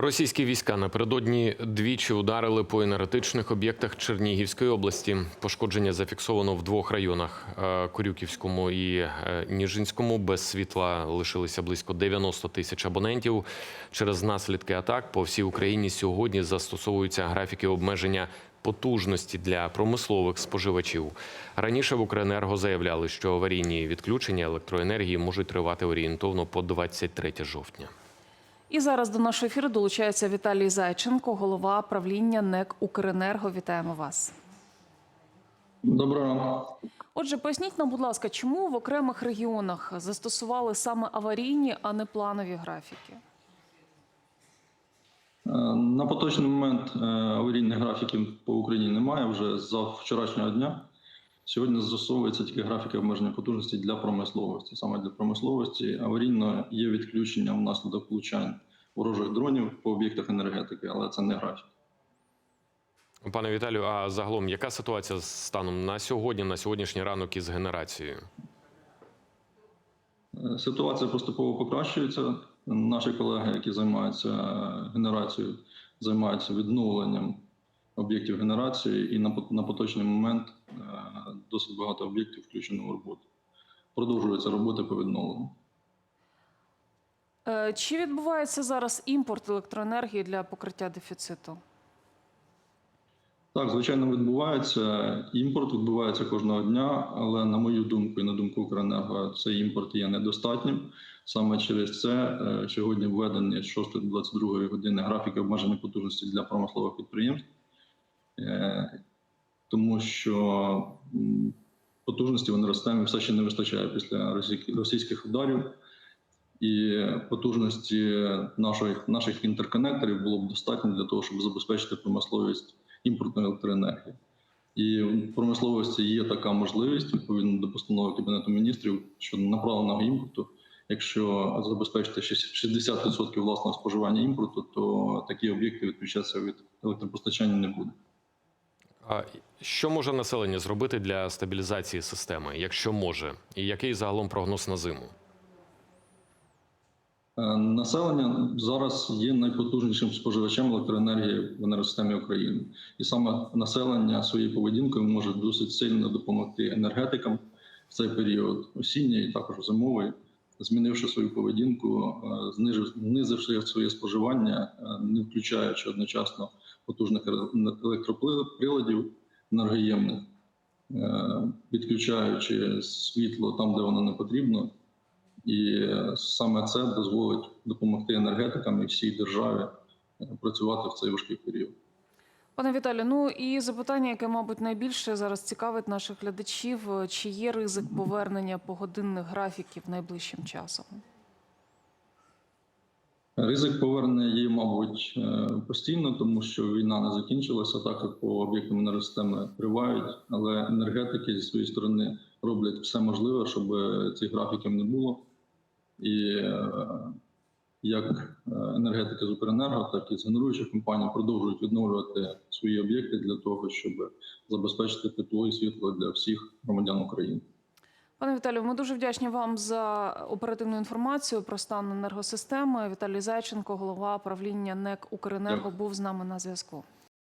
Російські війська напередодні двічі ударили по енергетичних об'єктах Чернігівської області. Пошкодження зафіксовано в двох районах: е, Корюківському і е, Ніжинському. Без світла лишилися близько 90 тисяч абонентів. Через наслідки атак по всій Україні сьогодні застосовуються графіки обмеження потужності для промислових споживачів. Раніше в Укренерго заявляли, що аварійні відключення електроенергії можуть тривати орієнтовно по 23 жовтня. І зараз до нашого ефіру долучається Віталій Зайченко, голова правління НЕК Укренерго. Вітаємо вас. Доброго ранку. Отже, поясніть нам, будь ласка, чому в окремих регіонах застосували саме аварійні, а не планові графіки? Е, На поточний момент е, аварійних графіків по Україні немає вже з вчорашнього дня. Сьогодні застосовуються тільки графіки обмеження потужності для промисловості. Саме для промисловості аварійно є відключення внаслідок влучань ворожих дронів по об'єктах енергетики, але це не графік. Пане Віталію, а загалом яка ситуація з станом на сьогодні, на сьогоднішній ранок із генерацією? Ситуація поступово покращується. Наші колеги, які займаються генерацією, займаються відновленням об'єктів генерації, і на поточний момент е, досить багато об'єктів включено в роботу. Продовжуються роботи по відновленню. Е, Чи відбувається зараз імпорт електроенергії для покриття дефіциту? Так, звичайно, відбувається. Імпорт відбувається кожного дня, але на мою думку і на думку Укренерго, цей імпорт є недостатнім. Саме через це е, сьогодні введені з 6 до 22 години графіки обмеження потужності для промислових підприємств, Е, тому що потужності в енергосистемі все ще не вистачає після російських- ударів. І потужності наших, наших інтерконекторів було б достатньо для того, щоб забезпечити промисловість імпортної електроенергії. І в промисловості є така можливість відповідно до постанови Кабінету міністрів щодо направленого імпорту. Якщо забезпечити шість- 60% власного споживання імпорту, то такі об'єкти відключатися від електропостачання не буде. Що може населення зробити для стабілізації системи, якщо може, і який загалом прогноз на зиму? Е, Населення зараз є найпотужнішим споживачем електроенергії в енергосистемі України, і саме населення своєю поведінкою може досить сильно допомогти енергетикам в цей період осінній також зимовий, змінивши свою поведінку, е, знизивши своє споживання, е, не включаючи одночасно потужних еле- електроприладів енергоємних, е, відключаючи світло там, де воно не потрібно, і е, саме це дозволить допомогти енергетикам і всій державі е, працювати в цей важкий період. Пане Віталію, ну і запитання, яке, мабуть, найбільше зараз цікавить наших глядачів: чи є ризик повернення погодинних графіків найближчим часом? Ризик повернення є, мабуть, е, постійно, тому що війна не закінчилася, так як по об'єктам енергосистеми тривають, але енергетики зі своєї сторони роблять все можливе, щоб цих графіків не було. І е, як е, енергетики з Укренерго, так і з генеруючих компаній продовжують відновлювати свої об'єкти для того, щоб забезпечити тепло і світло для всіх громадян України. Пане Віталію, ми дуже вдячні вам за оперативну інформацію про стан енергосистеми. Віталій Зайченко, голова правління НЕК Укренерго, був з нами на зв'язку.